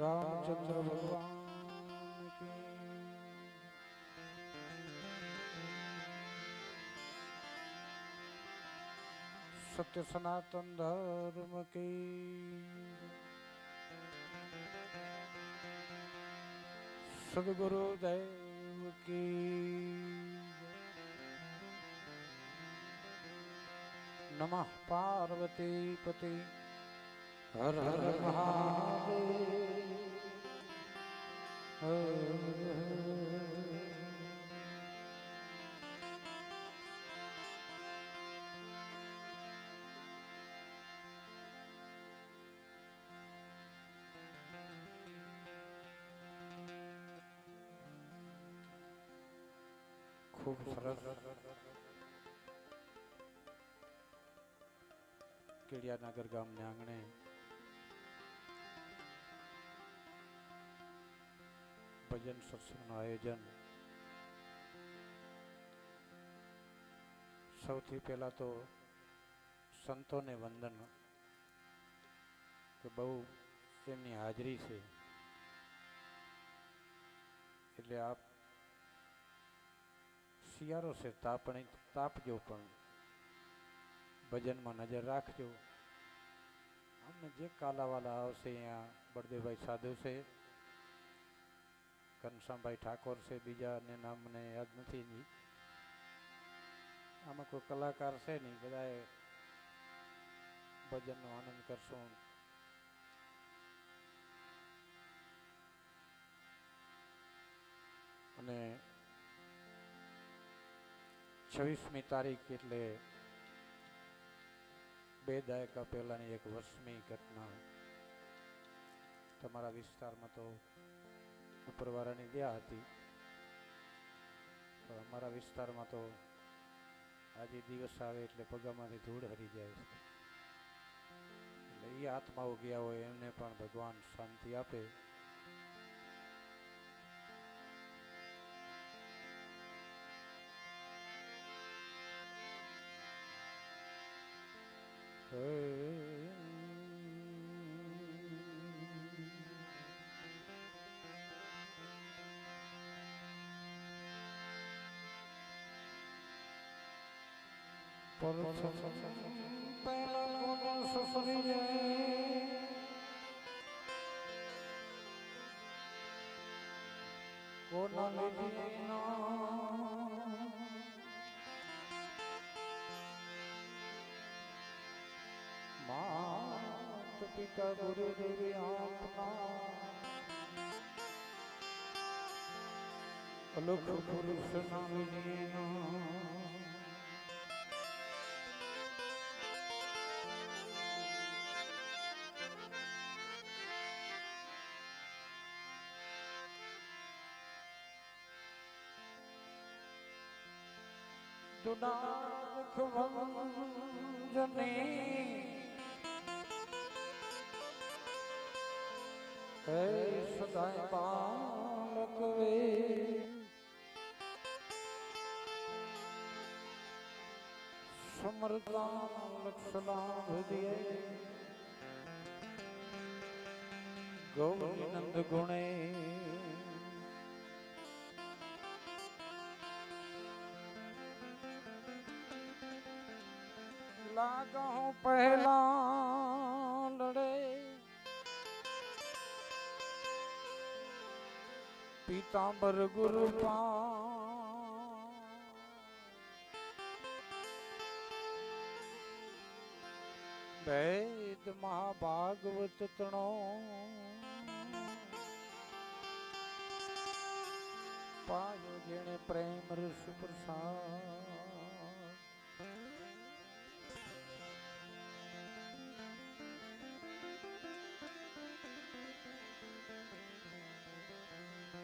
રામચંદ્ર ભગવાન સત્ય સનાતન ધર્મ કી સદગુરુ દેવ કી નમઃ પાર્વતી પતિ હર હર મહાદેવ. ખૂબ સરસ. કેડિયાનગર ગામને આંગણે ભજન સત્સંગનું આયોજન સૌથી પહેલા તો સંતોને વંદન કે બહુ એમની હાજરી છે એટલે આપ શિયાળો છે તાપણી તાપજો પણ ભજનમાં નજર રાખજો અમને જે કાલાવાલા આવશે અહીંયા બળદેવભાઈ સાધુ છે ઘનશ્યામભાઈ ઠાકોર છે, બીજાને નામ મને યાદ નથી જી. આમાં કોઈ કલાકાર છે નહીં, બધાએ ભજનનો આનંદ કરશું. અને છવ્વીસમી તારીખ એટલે બે દાયકા પહેલાની એક વર્ષમી ઘટના. તમારા વિસ્તારમાં તો ઉપરવાળાની દયા હતી. પણ અમારા વિસ્તારમાં તો આજે દિવસ આવે એટલે પગામાંથી ધૂળ હરી જાય છે. એટલે એ આત્માઓ ગયા હોય એમને પણ ભગવાન શાંતિ આપે. માત પિતા ગુરુ દેવી આપના અલખ પુરુષ ના ਨਾਨਕ ਵੰਜਨੀ। ਹੈ ਸਦਾਈ ਬਾਲਕ ਗੋਵਿੰਦ ਗੁਣੇ। લાગો પહેલા લડે. પીતાંબર ગુરુ વેદ મહાભાગવત તણો પાયો જેણે પ્રેમ રસ પ્રસાદ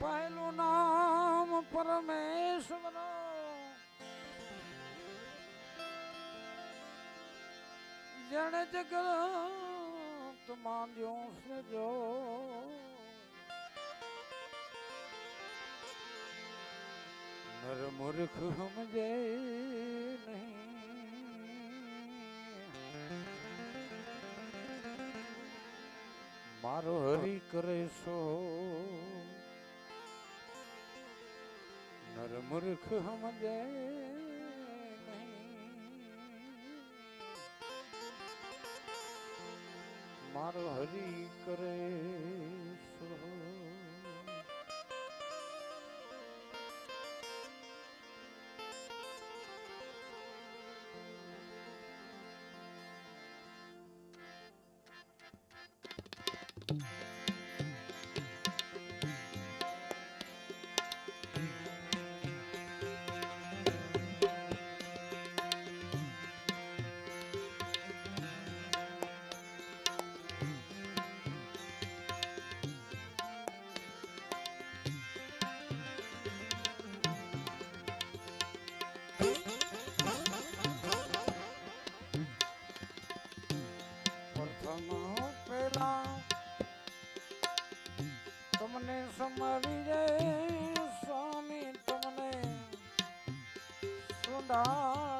પહેલું નામ પરમેશ્વર જણ જગત માંડ્યો સજો નર મૂર્ખ સમજે નહીં. મારો હરી કરે સો. નર મૂર્ખ સમજે. મારો હરી કરે સો તમને સમારી રે સ્વામી તમને સુડાડા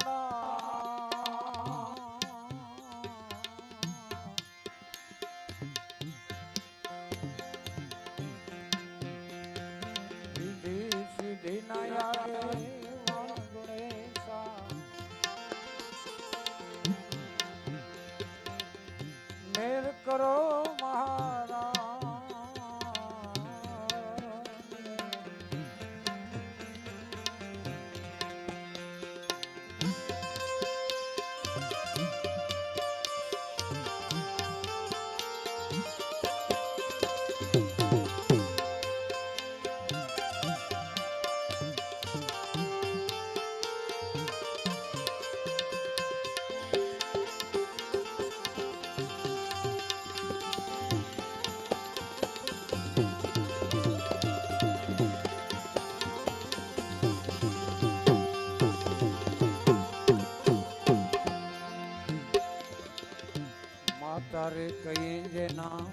જેના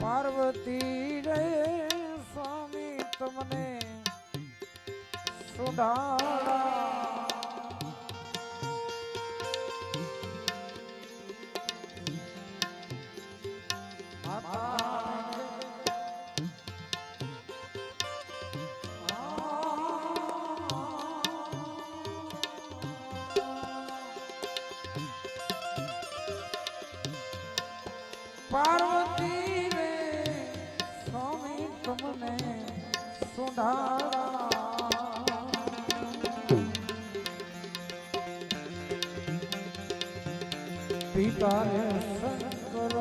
પાર્વતી રે સ્વામી તમને સુડાડા પિતા શંકર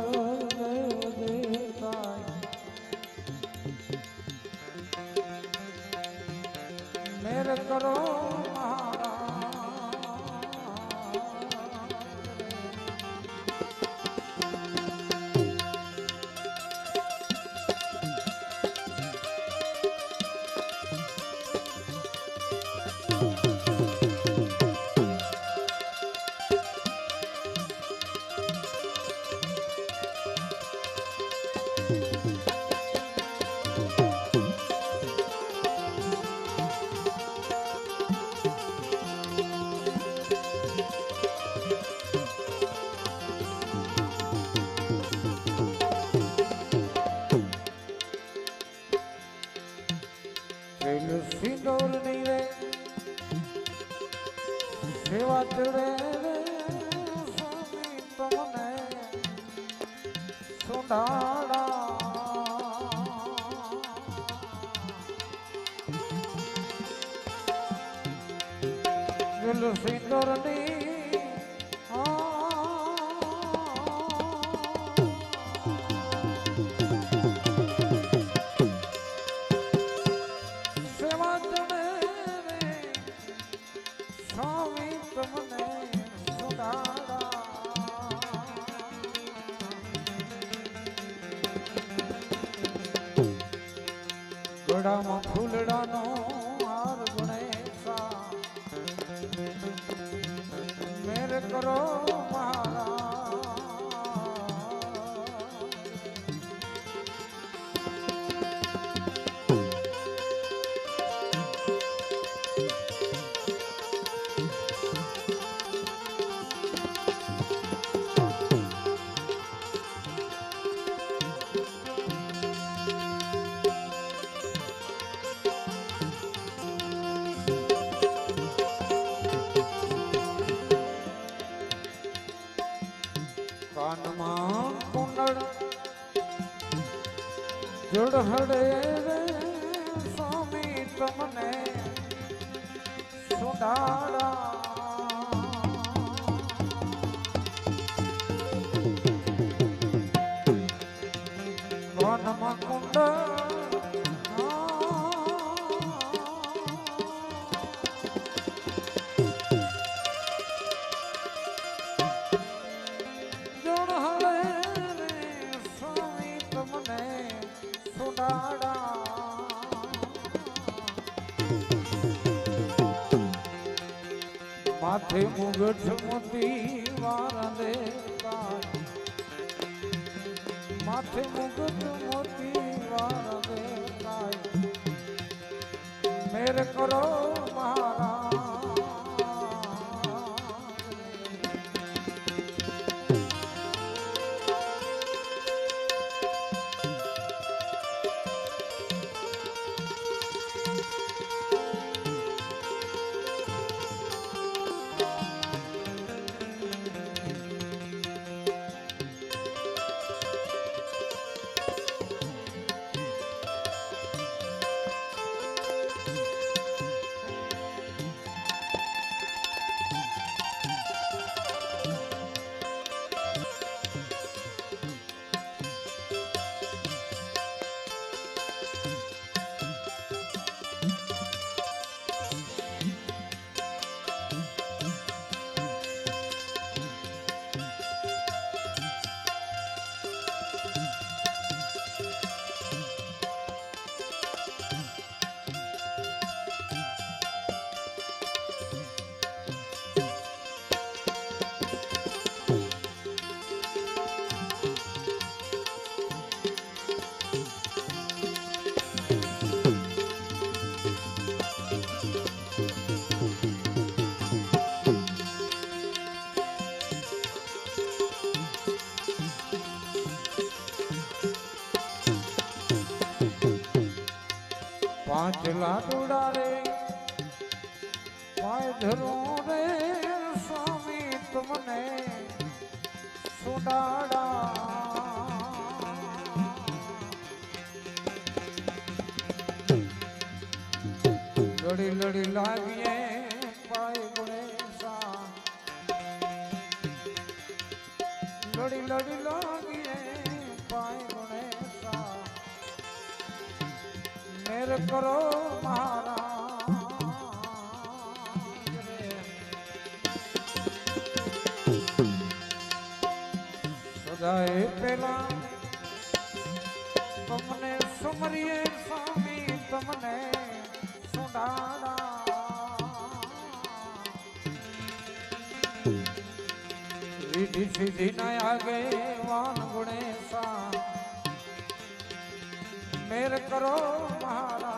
મેર કરો ગળામાં ફૂલડાનો હાર ગણેશા. મેર કરો સુડાડા કાનમાં કુંડળ પાંચ ડોડા રે. પાય ધરું રે, સ્વામી તમને સુડાડા. લડી લડી લાવીએ પાય ગુણેશા. લડી લડી લાવીએ પાય ગુણેશા. મેર કરો મારા. સદાય પેલા તમને સુમરીએ સ્વામી તમને સુડાડા. વિધિ સીધી ના આગે વાન ગુણેશા મેર કરો મારા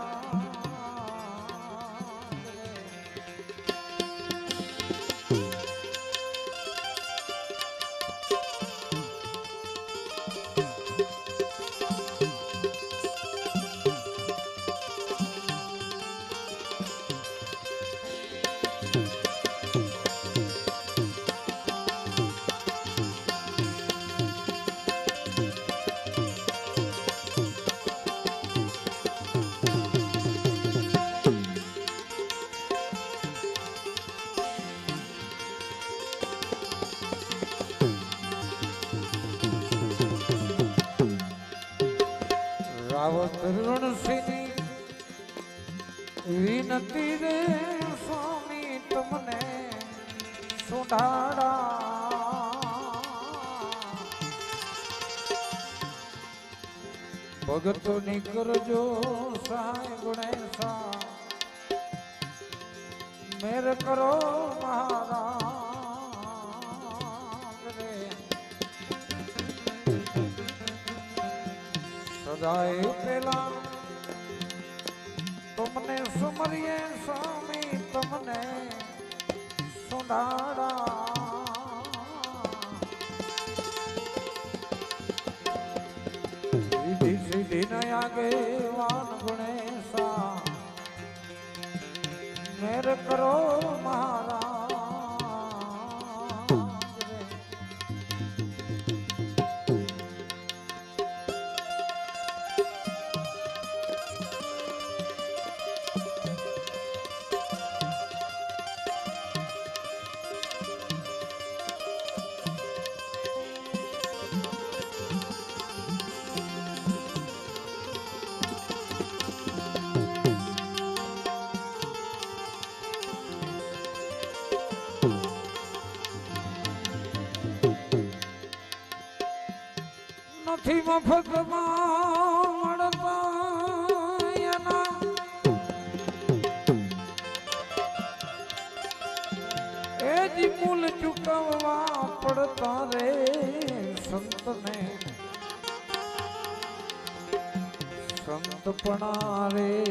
ભગતો ની કરજો સાય ગુણેશા મેર કરો મારા રે સદાય પેલા તમને સુમરીએ સ્વામી તમને સુડાડા સીધી સીધી ન આગે વાન ગુણેશા. મેર કરો મારા મફતમાં મળતા એ જ મૂલ ચૂકવવા પડતા રે સંતને સંતપણા રે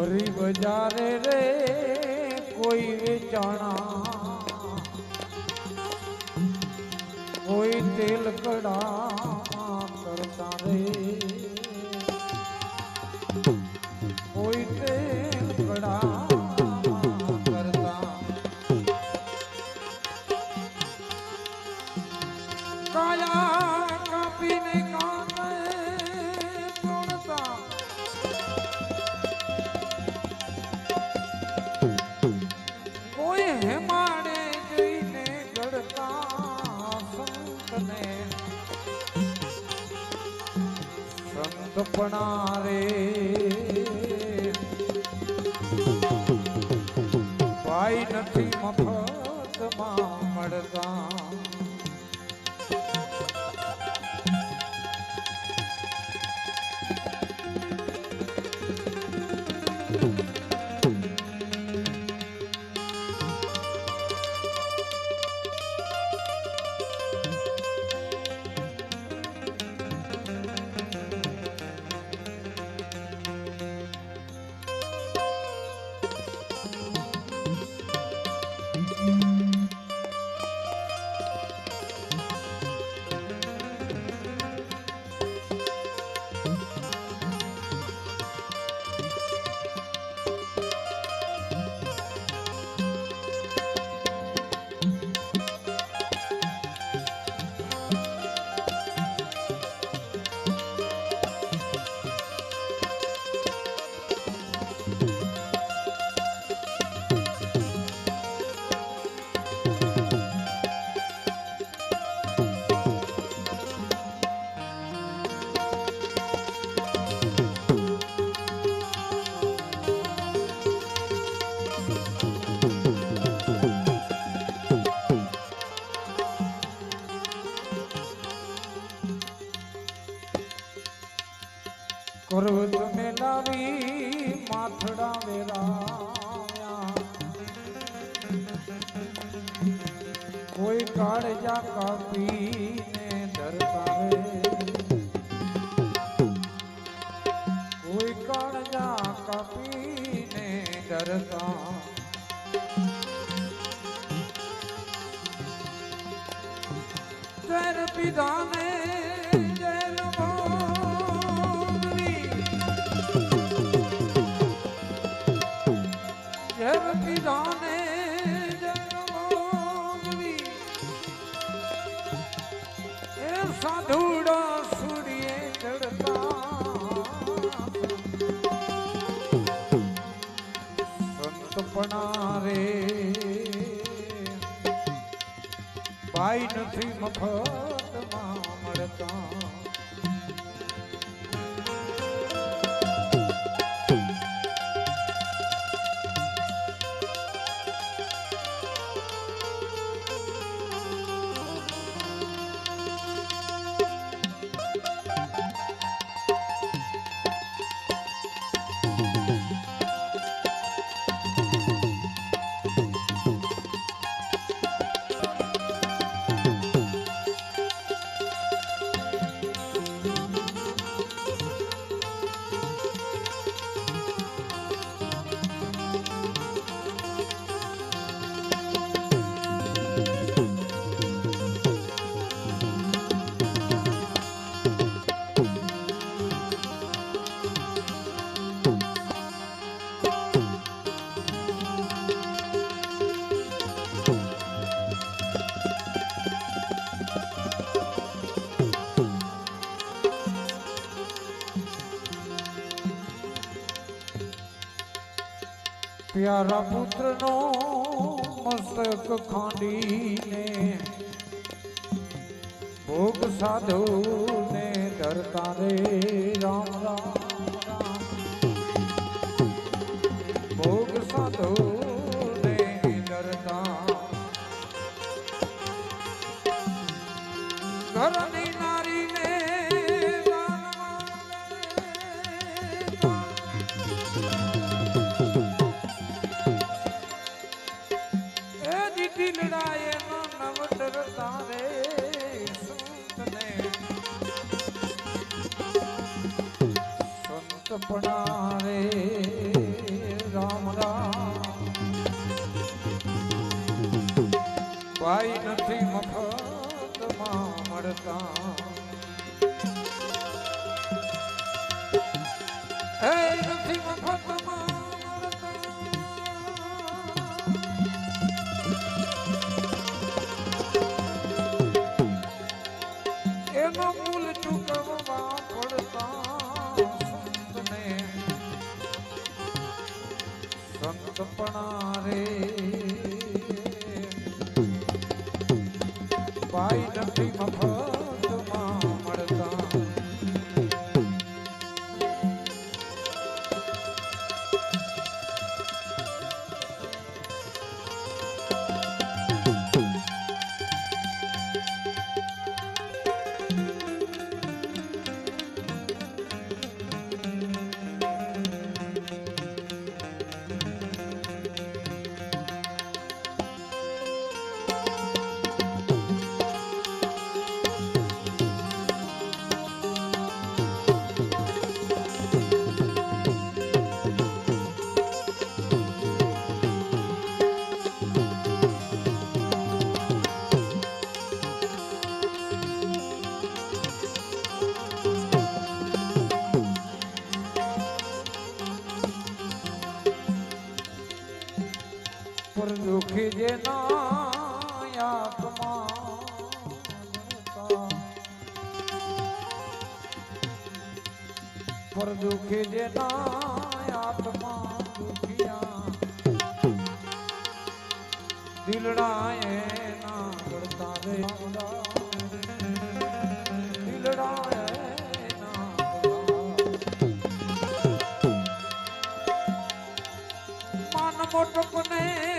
ભરી બજારે રે કોઈ વેચાણા. કોઈ તેલ કડા કરતા રે. સંતપણા રે ભાઈ નથી મફતમાં મળતા. ધરતા ઝેર પીધાને ભાઈ નથી મફતમાં મળતા. પ્યારા પુત્રનો મસ્તક ખાંડીને ભોગ સાધુને ધરતા રે રામ રામ ભોગ સાધુ અપનાવે રામ રામ ભાઈ નથી મફતમાં મળતા દિલડા એના પડતા રે. દિલડા મન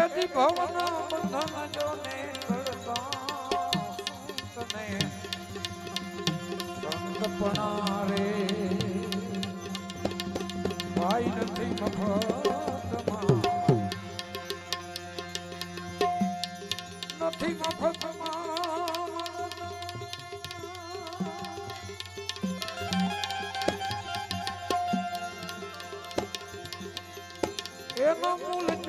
એથી ભવન બંધન જો ને તને સંતપણા રે ભાઈ નથી મફતમાં. નથી મફતમાં. એનો મૂળ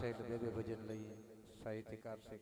કલાકાર ઘણા છે એટલે બે બે